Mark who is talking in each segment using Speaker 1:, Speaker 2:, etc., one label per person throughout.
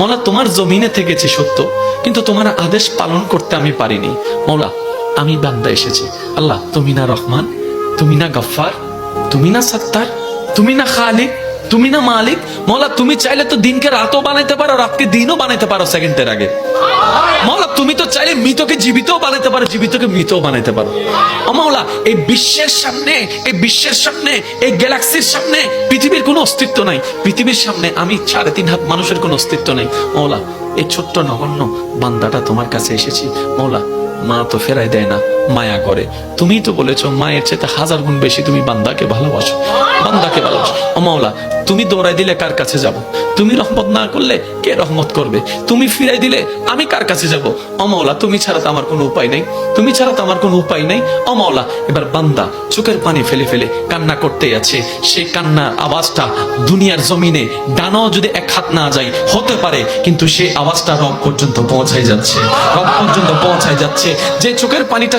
Speaker 1: মৌলা, তোমার জমিনে থেকেছি সত্য, কিন্তু তোমার আদেশ পালন করতে আমি পারিনি। মৌলা, আমি বান্দা এসেছি। আল্লাহ, তুমি না রহমান, তুমি না গফফার, তুমি না সত্তার, তুমি না খালিক তুমি না মালিক? মৌলা, তুমি চাইলে তো দিনকে রাতও বানাইতে পারো, রাতকে দিনও বানাইতে পারো সেকেন্ডের আগে। মৌলা, তুমি তো চাইলে মৃতকে জীবিতও বানাইতে পারো, জীবিতকে মৃতও বানাইতে পারো। মৌলা, এই বিশ্বের সামনে, এই বিশ্বের সামনে, এই গ্যালাক্সির সামনে পৃথিবীর কোনো অস্তিত্ব নাই। পৃথিবীর সামনে আমি সাড়ে তিন হাত মানুষের কোনো অস্তিত্ব নেই। মৌলা, এই ছোট্ট নগণ্য বান্দাটা তোমার কাছে এসেছি। মৌলা, মা তো ফেরাই দেয় না। মায়া করে। তুমি তো বলেছ, মায়ের চেয়ে হাজার গুণ বেশি তুমি বান্দাকে ভালোবাসো। বান্দাকে ভালোবাসো। ও মাওলা, তুমি দৌড়াই দিলে কার কাছে যাব? তুমি রহমত না করলে কে রহমত করবে? তুমি ফিরাই দিলে আমি কার কাছে যাব? ও মাওলা, তুমি ছাড়া তো আমার কোনো উপায় নেই। তুমি ছাড়া তো আমার কোনো উপায় নেই। ও মাওলা, এবার বান্দা চোখের পানি ফেলে ফেলে কান্না করতে আছে। সেই কান্নার আওয়াজটা দুনিয়ার জমিনে ডানাও যদি এক হাত না যায়, হতে পারে, কিন্তু সেই আওয়াজটা রব পর্যন্ত পৌঁছাই যাচ্ছে। রব পর্যন্ত পৌঁছাই যাচ্ছে। যে চোখের পানিটা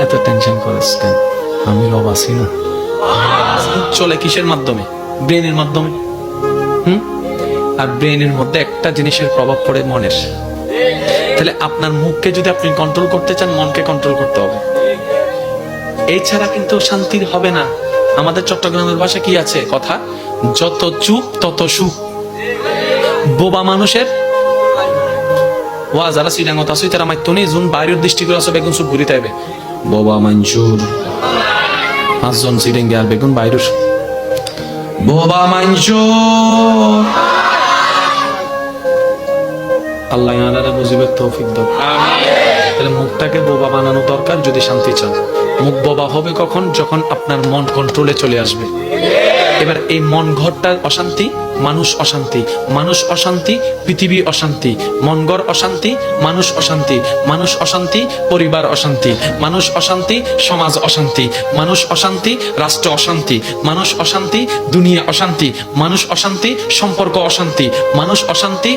Speaker 1: এত টেনশন করিস কেন? আমি রব আছি না। চলে কিসের মাধ্যমে? ব্রেনের মাধ্যমে। হুম? আর ব্রেনের মধ্যে একটা জিনিসের প্রভাব পড়ে মনের। তাহলে আপনার মুখকে যদি আপনি কন্ট্রোল করতে চান, মনকে কন্ট্রোল করতে হবে। এই ছাড়া কিন্তু শান্তির হবে না। আমাদের চট্টগ্রামের ভাষা কি আছে? কথা, যত চুপ, তত সুখ। বোবা মানুষের ওয়া, যারা শ্রীরাঙ্গত আছে, তারা মাইতো নেই জুন বাইরের দৃষ্টিগুলো আছে, বেগুন সুখ ঘুরিতে হবে বোবা মঞ্জুর পাঁচজন সিরিঙ্গে আর বেগুন বাইরের। বোবা মঞ্জুর আল্লাহ ইয়াদারে বুঝিবে তৌফিক দাও। তাহলে মুখটাকে বোবা বানানো দরকার, যদি শান্তি চান। মুখ বোবা হবে কখন? যখন আপনার মন কন্ট্রোলে চলে আসবে। এবার এই মন ঘরটার অশান্তি, মানুষ অশান্তি। মানুষ অশান্তি, পৃথিবী অশান্তি। মনগড় অশান্তি, মানুষ অশান্তি। মানুষ অশান্তি, পরিবার অশান্তি। মানুষ অশান্তি, সমাজ অশান্তি। মানুষ অশান্তি, রাষ্ট্র অশান্তি। মানুষ অশান্তি, দুনিয়া অশান্তি। মানুষ অশান্তি, সম্পর্ক অশান্তি। মানুষ অশান্তি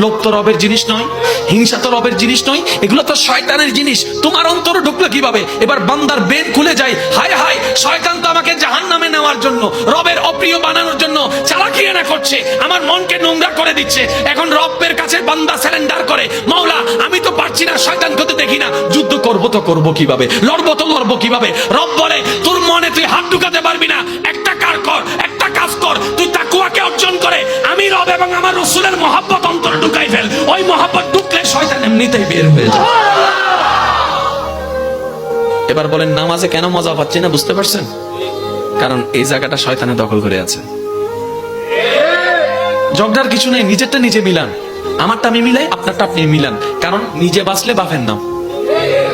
Speaker 1: লোভ তো রবের জিনিস নয়, হিংসা তো রবের জিনিস নয়, এগুলো তো শয়তানের জিনিস। তোমার অন্তরে ঢুকলো কীভাবে? এবার বান্দার বেন খুলে যায়, হায় হায়, শয়তান তো আমাকে জাহান নামে নেওয়ার জন্য, রবের অপ্রিয় বানানোর জন্য চালাকি না করছে, আমার মনকে নোংরা করে দিচ্ছে। এখন রবের কাছে বান্দা স্যালেন্ডার করে, মাওলা, আমি তো পারছি না, শয়তান করতে দেখি না, যুদ্ধ করব তো করব কীভাবে? লড়বো তো লড়বো কীভাবে? রব বলে, তোর মনে তুই হাত ঢুকাতে পারবি না, একটা কার কর কাজ কর। তুই তাকুয়াকে অর্জন করে। আমি রব এবং আমার রসুলের মহাব্বত অন্তরে ঢুকাই ফেল। ওই মহাব্বত ঢুকলে শয়তান এমনিতেই বের হয়ে যায়। এবার বলেন, নামাজে কেন মজা পাচ্ছি না বুঝতে পারছেন? কারণ এই জায়গাটা শয়তানে দখল করে আছে। ঝগড়ার কিছু নেই, নিজেরটা নিজে মিলান। আমারটা আমি মিলাই, আপনারটা আপনি মিলান। কারণ নিজে বাঁচলে বাপের নাম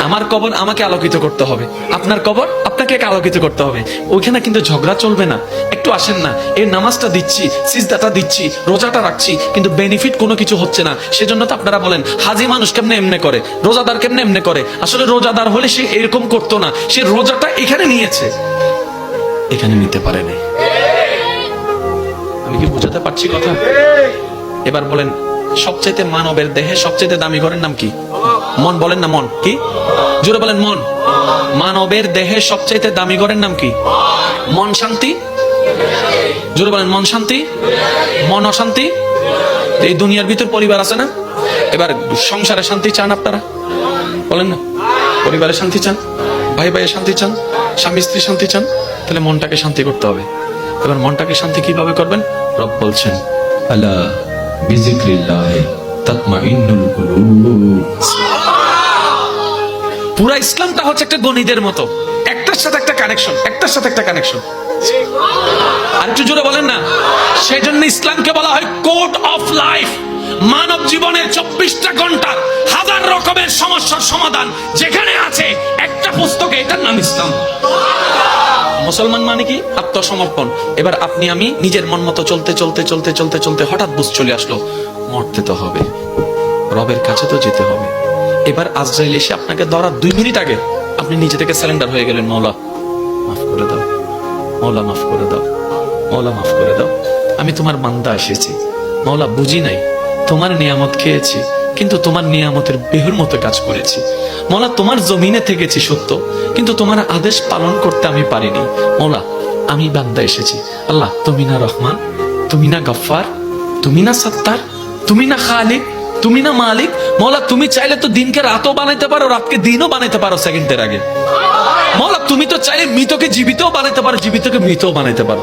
Speaker 1: আমার কবর আমাকে আলোকিত করতে হবে। আপনার কবর আপনাকে আলোকিত করতে হবে? ওইখানে কিন্তু ঝগড়া চলবে না। একটু আসেন না। এই নামাজটা দিচ্ছি, সিজদাটা দিচ্ছি, রোজাটা রাখছি, কিন্তু বেনিফিট কোনো কিছু হচ্ছে না। সেজন্য তো আপনারা বলেন, হাজি মানুষ কেমনে এমনে করে? রোজাদার কেমনে এমনে করে? আসলে রোজাদার হলে সে এরকম করতো না। সে রোজাটা এখানে নিয়েছে। এখানে নিতে পারে নাই আমি কি বুঝাতে পারছি কথা? এবার বলেন সবচাইতে মানবের দেহে সবচাইতে দামি ঘরের নাম কি? মন বলেন না মন। কি? জোরে বলেন মন। মানবের দেহে সবচাইতে দামি ঘরের নাম কি? মন শান্তি? জোরে বলেন মন শান্তি। মন অশান্তি? এই দুনিয়ার ভিতর পরিবার আছে না? এবার সংসারে শান্তি চান আপনারা? বলেন না। পরিবারে শান্তি চান? ভাই ভাইয়ের শান্তি চান? স্বামী স্ত্রী শান্তি চান? তাহলে মনটাকে শান্তি করতে হবে। এবার মনটাকে শান্তি কীভাবে করবেন? রব বলছেন আলা ইসলামটা হচ্ছে একটা গণিতের মতো। একটার সাথে একটা কানেকশন একটার সাথে একটা কানেকশন আর একটু জোরে বলেন না। ইসলামকে বলা হয় কোড অফ লাইফ মানব জীবনের চব্বিশটা ঘণ্টার হাজার রকমের সমস্যার সমাধান যেখানে আছে একটা পুস্তকে এটার নাম ইসলাম। মুসলমান মানে কি? আত্মসমর্পণ। এবার আপনি, আমি নিজের মন মতো চলতে চলতে চলতে চলতে চলতে হঠাৎ বুঝ চলে আসলো, মরতে তো হবে। রবের কাছে তো যেতে হবে। এবার আজরাইল এসে আপনাকে ধরার দুই মিনিট আগে আপনি নিজে থেকে স্যালেন্ডার হয়ে গেলেন, মৌলা। মাফ করে দাও। মৌলা, মাফ করে দাও। মৌলা, মাফ করে দাও। আমি তোমার বান্দা এসেছি। মৌলা, বুঝি নাই। তোমার নিয়ামত খেয়েছি। কিন্তু তোমার নিয়ামতের বেহুর মতো কাজ করেছি। মৌলা, তোমার জমিনে থেকেছি সত্য, কিন্তু তোমার আদেশ পালন করতে আমি পারিনি। মৌলা, আমি বান্দা এসেছি। আল্লাহ, তুমি না রহমান, তুমি না গফফার, তুমি না সত্তার, তুমি না খালিক, তুমি না মালিক। মৌলা, তুমি চাইলে তো দিনকে রাতও বানাইতে পারো, রাতকে দিনও বানাইতে পারো সেকেন্ডের আগে। মৌলা, তুমি তো চাইলে মৃতকে জীবিতও বানাইতে পারো, জীবিতকে মৃতও বানাইতে পারো।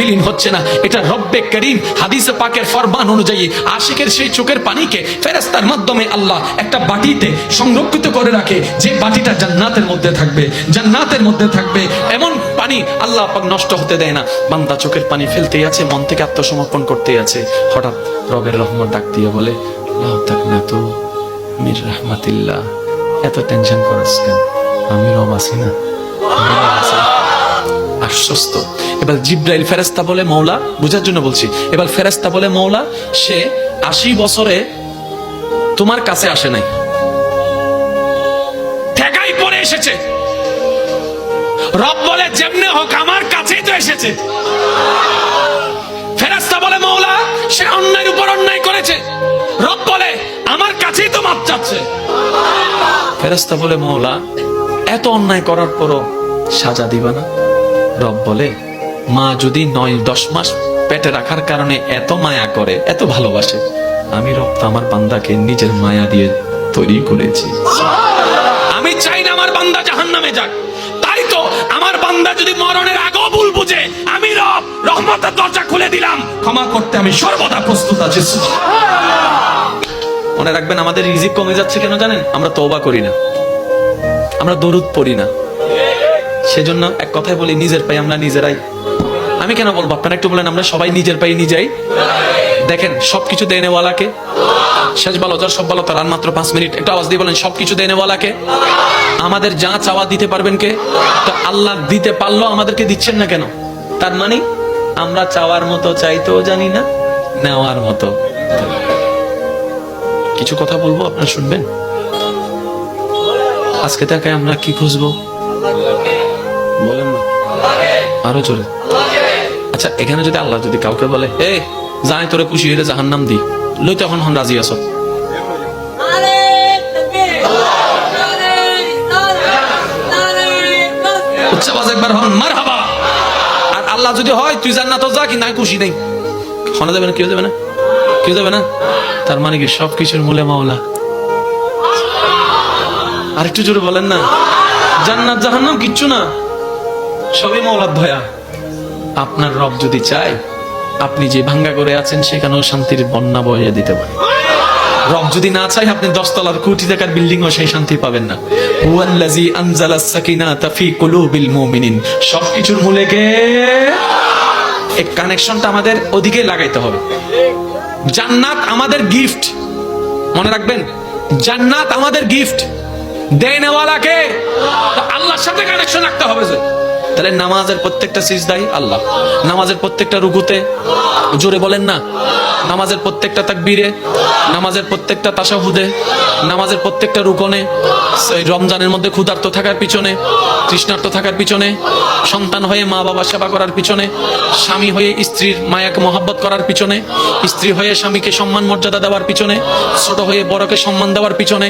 Speaker 1: বিলীন হচ্ছে না। এটা রব্বে করিম হাদিসে পাকের ফরমান অনুযায়ী আশিকের সেই চোখের পানিকে ফেরেস্তার মাধ্যমে আল্লাহ একটা বাটিতে সংরক্ষিত করে রাখে, যে বাটিটা জান্নাতের মধ্যে থাকবে। জান্নাতের মধ্যে থাকবে, এমন পানি আল্লাহ পাক নষ্ট হতে দেয় না। বান্দা চোখের পানি ফেলতেই আছে, মন থেকে আত্মসমর্পণ করতেই আছে। হঠাৎ রবের রহমত ডাক দিয়ে বলে তাকনাতু মির রাহমাতিল্লাহ। এত টেনশন করাস কেন? আমি রব আছি না। আশ্বস্ত। এবার জিব্রাইল ফেরেস্তা বলে মৌলা বুঝার জন্য বলছি, এবার ফেরেস্তা বলে মৌলা সে আশি বছরে তোমার কাছে আসে নাই। ঠেকাই পরে এসেছে। রব বলে, যেমনে হোক আমার কাছেই তো এসেছে। ফেরেস্তা বলে মৌলা সে অন্যায়ের উপর অন্যায় করেছে। রব বলে, আমার কাছেই তো মাপ চাচ্ছে। ফেরেস্তা বলে মৌলা এত অন্যায় করার পরও সাজা দিবা না? রব বলে মা যদি নয়, দশ মাস পেটে রাখার কারণে এত মায়া করে, এত ভালোবাসে, আমি রব তো আমার বান্দাকে নিজের মায়া দিয়ে তৈরি করেছি। আমি চাই না আমার বান্দা জাহান নামে যাক। তাই তো আমার বান্দা যদি মরণের আগেও ভুল বুঝে, আমি রব, রহমতের দরজা খুলে দিলাম। ক্ষমা করতে আমি সর্বদা প্রস্তুত আছি। মনে রাখবেন, আমাদের রিজিক কমে যাচ্ছে কেন জানেন? আমরা তওবা করি না। আমরা দরুদ পড়ি না। সেজন্য এক কথায় বলি, নিজের পাই আমরা নিজেরাই আমি কেন বলব? আপনারা একটু বলেন, আমরা সবাই নিজের পাই নিজেই। দেখেন, সবকিছু দেয় নেওয়ালাকে শেষ ভালো, যার সব ভালো তার মাত্র পাঁচ মিনিট। একটা আওয়াজ দিয়ে বলেন, সবকিছু দেয় নেওয়ালাকে আমাদের যা চাওয়া দিতে পারবেন কে? তো আল্লাহ দিতে পারল আমাদেরকে, দিচ্ছেন না কেন? তার মানে আমরা চাওয়ার মতো চাইতেও জানি না, নেওয়ার মতো। কিছু কথা বলব, আপনারা শুনবেন? আজকে তাকে আমরা কি খুঁজবো? বলেন না। আরও জোরে। আচ্ছা এখানে যদি আল্লাহ যদি কাউকে বলে এ জানি তোরে খুশি হইলে জাহান নাম দি, লই তখন হন রাজি আছো? উচ্চ একবার হন মার হাবা আর আল্লাহ যদি হয়, তুই জান্নাত যা কি নাই খুশি নেই। শোনা যাবে না কেউ যাবে না? কেউ যাবে না? তার মানে কি সবকিছুর মূলে মাওলা। আর একটু জোরে বলেন না। জান্নাত, জাহান্নাম কিচ্ছু না। সবই মাওলার ভয়া আপনার রব যদি চায়, আপনি যে ভাঙ্গা করে আছেন সেখানেও শান্তির বন্যা বয়ে দিতে পারে। রব যদি না চাই আপনি দশতলার কোটি টাকার বিল্ডিং ও সেই শান্তি পাবেন না। হুয়াল্লাজি আনজালা সাকিনাতা ফি কুলুবিল মুমিনিন। সবকিছুর মূলে কে এই কানেকশনটা আমাদের ওদিকে লাগাইতে হবে। জান্নাত আমাদের গিফট। মনে রাখবেন, জান্নাত আমাদের গিফট। দেয় নেওয়ালাকে আল্লাহর সাথে কানেকশন রাখতে হবে যে। তাহলে নামাজের প্রত্যেকটা সিজদাই আল্লাহ। নামাজের প্রত্যেকটা রুকুতে জোরে বলেন না। নামাজের প্রত্যেকটা তাকবীরে, নামাজের প্রত্যেকটা তাসাহুদে নামাজের প্রত্যেকটা রুকনে রমজানের মধ্যে ক্ষুধার্ত থাকার পিছনে, তৃষ্ণার্ত থাকার পিছনে, সন্তান হয়ে মা বাবা সেবা করার পিছনে, স্বামী হয়ে স্ত্রীর মায়াকে মহাব্বত করার পিছনে, স্ত্রী হয়ে স্বামীকে সম্মান মর্যাদা দেওয়ার পিছনে, ছোট হয়ে বড়কে সম্মান দেওয়ার পিছনে,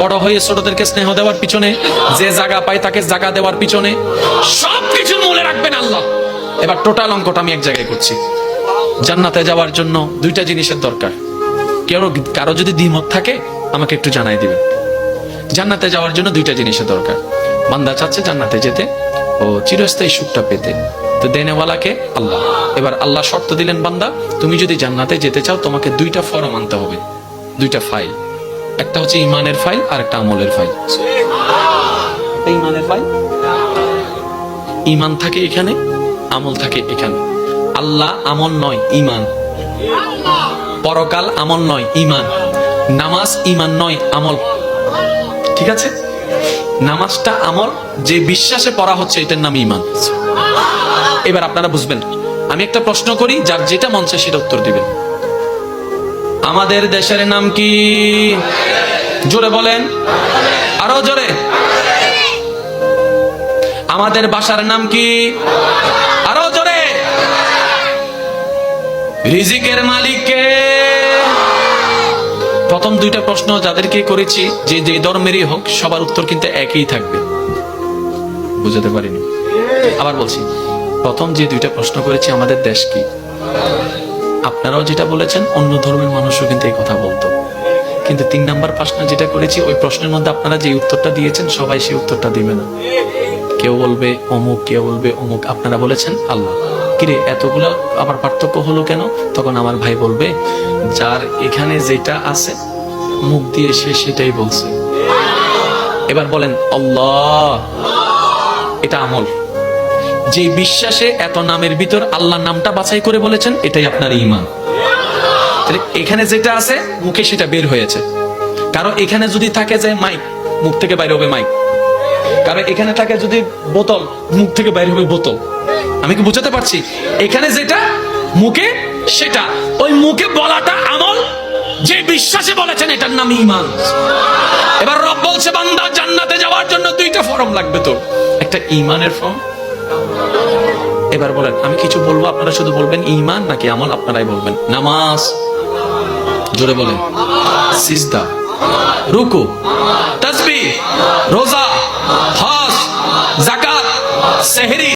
Speaker 1: বড় হয়ে ছোটদেরকে স্নেহ দেওয়ার পিছনে, যে জায়গা পায় তাকে জায়গা দেওয়ার পিছনে, সব কিছু মনে রাখবেন আল্লাহ। এবার টোটাল অঙ্কটা আমি এক জায়গায় করছি। জান্নাতে যাওয়ার জন্য দুইটা জিনিসের দরকার। কেউ কারও যদি দ্বিমত থাকে, আমাকে একটু জানাই দিবেন। জান্নাতে যাওয়ার জন্য দুইটা জিনিসের দরকার। বান্দা চাচ্ছে জান্নাতে যেতে ও চিরস্থায়ী সুখটা পেতে। তো দেনেওয়ালাকে আল্লাহ। এবার আল্লাহ শর্ত দিলেন, বান্দা, তুমি যদি জান্নাতে যেতে চাও, তোমাকে দুইটা ফরম আনতে হবে। দুইটা ফাইল। একটা হচ্ছে ইমানের ফাইল আর একটা আমলের ফাইল। ইমানের ফাইল। ইমান থাকে এখানে, আমল থাকে এখানে। আল্লাহ আমল নয় ইমান পরকাল আমল নয় ইমান নামাজ ইমান নয়, আমল। ঠিক আছে? নামাজটা আমল, যে বিশ্বাসে পড়া হচ্ছে, এটার নাম ইমান এবার আপনারা বুঝবেন। আমি একটা প্রশ্ন করি, যার যেটা মন চায় সেটা উত্তর দিবেন। আমাদের দেশের নাম কি? জোরে বলেন। আরও জোরে। আমাদের বাসার নাম কি? আরও জোরে। রিজিকের মালিককে। প্রথম দুইটা প্রশ্ন যাদেরকে করেছি, যে যে ধর্মেরই হোক, সবার উত্তর কিন্তু একই থাকবে। বুঝাতে পারিনি। আবার বলছি, প্রথম যে দুইটা প্রশ্ন করেছি, আমাদের দেশ কি? আপনারাও যেটা বলেছেন, অন্য ধর্মের মানুষও কিন্তু এই কথা বলতো। কিন্তু তিন নাম্বার প্রশ্ন যেটা করেছি, ওই প্রশ্নের মধ্যে আপনারা যে উত্তরটা দিয়েছেন, সবাই সেই উত্তরটা দিবে না। কেউ বলবে, অমুক, কেউ বলবে, অমুক। আপনারা বলেছেন, আল্লাহ। কিরে, এতগুলো আবার পার্থক্য হলো কেন? তখন আমার ভাই বলবে, যার এখানে যেটা আছে, মুখ দিয়ে সে সেটাই বলছে। এবার বলেন, আল্লাহ। এটা আমল। যে বিশ্বাসে এত নামের ভিতর আল্লাহ নামটা বাছাই করে বলেছেন, এটাই আপনার ইমান এখানে যেটা আছে, মুখে সেটা বের হয়েছে। কারণ এখানে যদি থাকে যে মাইক, মুখ থেকে বাইরে হবে মাইক। কারণ এখানে থাকে যদি বোতল, মুখ থেকে বাইরে হবে বোতল। আমি কি বুঝাতে পারছি? এখানে যেটা, মুখে সেটা। ওই মুখে বলাটা আমল। যে বিশ্বাসে বলেছেন এটার নাম ইমান এবার রব বলছে, বান্দা, জান্নাতে যাওয়ার জন্য দুইটা ফর্ম লাগবে তো একটা ইমানের ফর্ম। এবার বলেন, আমি কিছু বলব? আপনারা শুধু বলবেন ইমান নাকি আমল? আপনারাই বলবেন। নামাজ। জোরে বলেন। সিজদা। রুকু। তসবি রোজা। হজ জাকাত সেহরি।